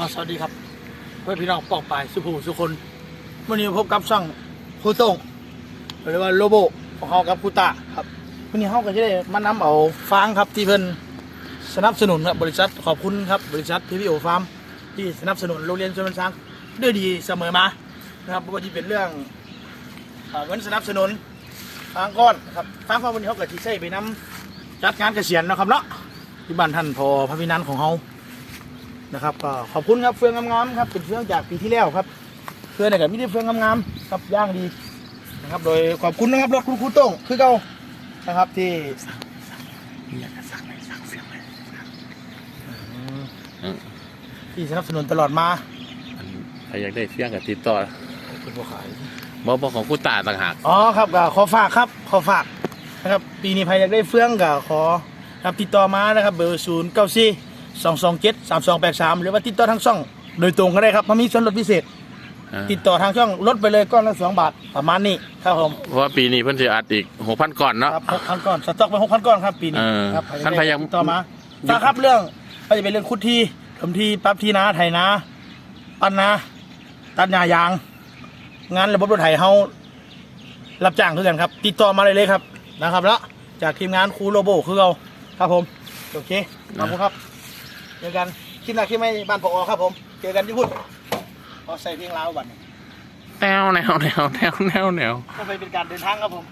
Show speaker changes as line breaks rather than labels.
อ่าสวัสดีครับเพื่อนพี่น้องปอกปลายสุภูสุคนวันนี้พบกับช่องครูตงหรือว่าโลโบของเขากับครูตาครับวันนี้เขาก็จะได้มานำเอาฟางครับที่เพิ่นสนับสนุนครับบริษัทขอบคุณครับบริษัทพีพีโอฟาร์มที่สนับสนุนโรงเรียนชนมันช้างด้วยดีเสมอมานะครับไม่ว่าจะเป็นเรื่องเงินสนับสนุนฟางก้อนครับฟางก้อนวันนี้เขาก็ที่ใช้ไปนำจัดงานเกษียณนะครับเนาะที่บ้านท่านพอพระพินันของเขา นะครับก็ขอบคุณครับเฟืองงามๆครับเป็นเฟืองจากปีที่แล้วครับเฟืองเนี่ยกับมิได้เฟืองงามๆครับย่างดีนะครับ โดยขอบคุณนะครับรถคุณครูโต้งคือเก่านะครับที่ที่สนับสนุนตลอดมา
อันใครอยากได้เฟี้ยงกับติดต่อ
คุณผู้ขาย
บอบของกูตาต่างหาก
อ๋อครับก็ขอฝากครับ ขอฝากนะครับ ปีนี้ใครอยากได้เฟืองก็ขอครับติดต่อมานะครับ เบอร์ศูนย์เก้าสี่ สองสองเจ็ดสามสองแปดสามหรือว่าติดต่อทางช่อง โดยตรงก็ได้ครับมันมีส่วนลดพิเศษ
อ่า
ติดต่อทางช่องลดไปเลยก้อนละสองบาทประมาณนี้ครับผม
เพราะว่าปีนี้เพิ่นสิอัดอีกหกพันก่อนเนาะ
ครับหกพันก้อนสต็อกไปหกพันก้อนครับปีนี้
เออ
ครับ
ท่านพยายาม
ติดต่อมาฝากครับเรื่องก็จะเป็นเรื่องคุดที่ถมที่ปรับที่นาไถนาปั้นนาตัดหญ้ายาง งานระบบรถไถเฮารับจ้างคือกันครับ ติดต่อมาเลยเลยครับนะครับแล้วจากทีมงานครูโรโบคือเราครับผมโอเคขอบคุณครับ เจอกันคลิปหน้าคลิปไม่บ้านปอครับผม เจอกันที่พุ่นพอใส่เพลงลาวบัดนี้
แนวแนวแนวแนวแนวแนว
ก็ไปเป็นการเดินทางครับผม